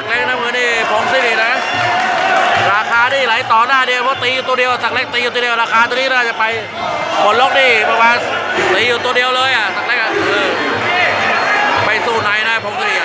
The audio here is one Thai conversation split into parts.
ักเล็กนะมือนี่ผมสิรินะ ราคานี่ไหลต่อหน้าเดียวเพราะตีอยู่ตัวเดียวสักเล็กตีอยู่ตัวเดียวราคาตัวนี้น่าจะไปหมดล็อกนี่ประมาณตีอยู่ตัวเดียวเลยอะสักเล็กอะเออไปสู้ไหนนะผมสิริ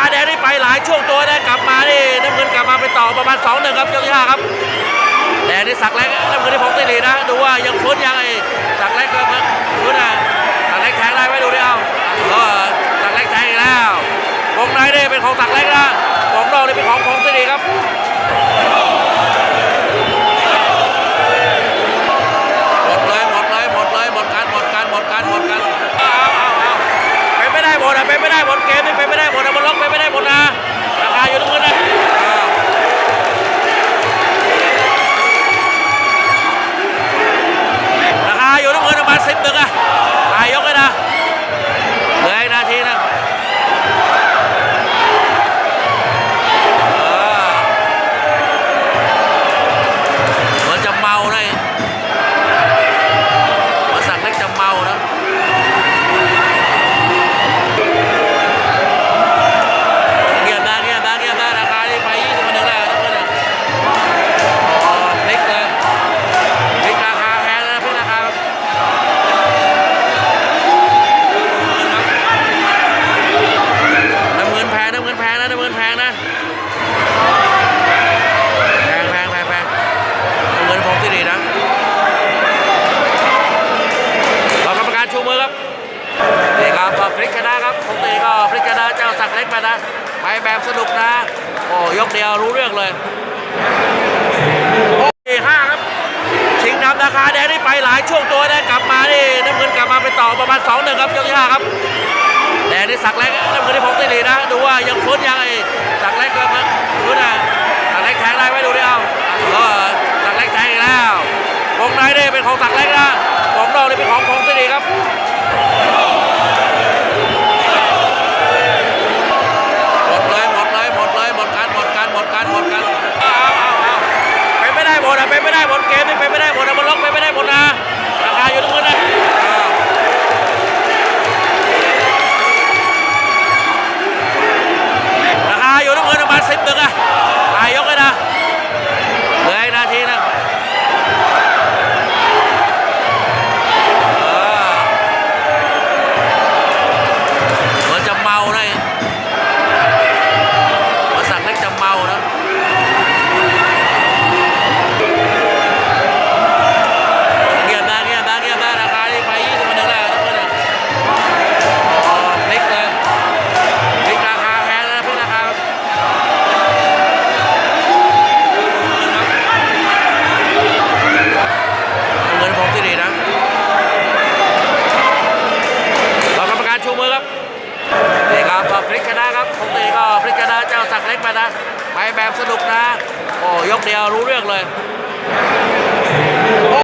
าคาแดงนี่ไปหลายช่วงตัวนะกลับมานี่น้ำเงินกลับมาไปต่อประมาณสองหนึ่งครับยกที่ห้าครับแดงนี่สักเล็กน้ำเงินที่ผมตีหลีนะ ดูว่ายังฟื้นยังไอ้สักเล็กก็ฟื้นอะสักเล็กแทงได้ไหมดูดิเอาสักเล็กแทงอีกแล้ววงในนี่เป็นของสักเล็กนะวงนอกนี่เป็นของผมตีหลีครับหมดเลยหมดเลยหมดเลยหมดกันหมดกันหมดกันหมดกันเอาเอาเอาเป็นไม่ได้หมดอะเป็นไม่ได้หมดเกมนี่เป็น เล็กไปนะ ไปแบบสนุกนะ โอ้ยกเดียวรู้เรื่องเลยที่ห้าครับ ชิงนำราคาแดงนี่ไปหลายช่วงตัวนะกลับมานี่น้ำเงินกลับมาไปต่อประมาณสองหนึ่งครับยกที่ห้าครับแดงนี่สักเล็กน้ำเงินที่ผมตีหลีนะ ดูว่ายังฟื้นยังไอ้สักเล็กก็ฟื้นอะสักเล็กแทงได้ไหมดูดิเอาเออสักเล็กแทงอีกแล้ววงในนี่เป็นของสักเล็กนะวงนอกนี่เป็นของผมตีหลีครับ พริกชนะครับผมเองก็พริกชนะเจ้าสักเล็กมานะ ไปแบบสนุกนะ โอ้ยกเดียวรู้เรื่องเลย